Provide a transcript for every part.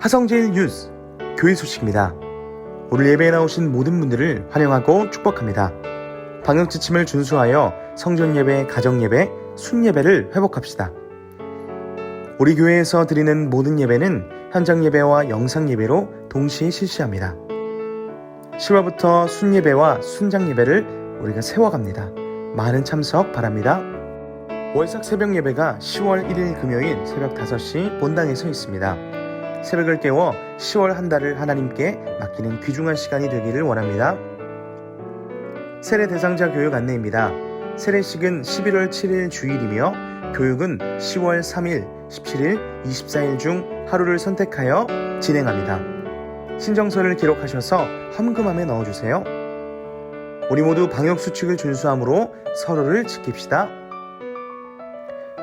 화성제일 뉴스 교회 소식입니다. 오늘 예배에 나오신 모든 분들을 환영하고 축복합니다. 방역 지침을 준수하여 성전 예배, 가정 예배, 순 예배를 회복합시다. 우리 교회에서 드리는 모든 예배는 현장 예배와 영상 예배로 동시에 실시합니다. 10월부터 순 예배와 순장 예배를 우리가 세워갑니다. 많은 참석 바랍니다. 월삭 새벽 예배가 10월 1일 금요일 새벽 5시 본당에서 있습니다. 새벽을 깨워 10월 한 달을 하나님께 맡기는 귀중한 시간이 되기를 원합니다. 세례 대상자 교육 안내입니다. 세례식은 11월 7일 주일이며 교육은 10월 3일, 17일, 24일 중 하루를 선택하여 진행합니다. 신청서를 기록하셔서 헌금함에 넣어주세요. 우리 모두 방역 수칙을 준수함으로 서로를 지킵시다.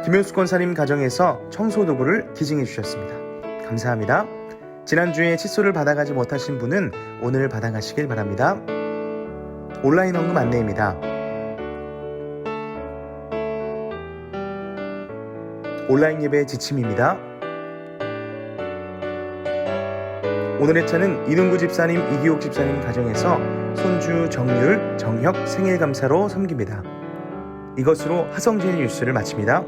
김효수 권사님 가정에서 청소 도구를 기증해 주셨습니다. 감사합니다. 지난주에 칫솔을 받아가지 못하신 분은 오늘 받아가시길 바랍니다. 온라인 헌금 안내입니다. 온라인 예배 지침입니다. 오늘의 차는 이능구 집사님, 이기옥 집사님 가정에서 손주 정율, 정혁 생일 감사로 섬깁니다. 이것으로 하성진 뉴스를 마칩니다.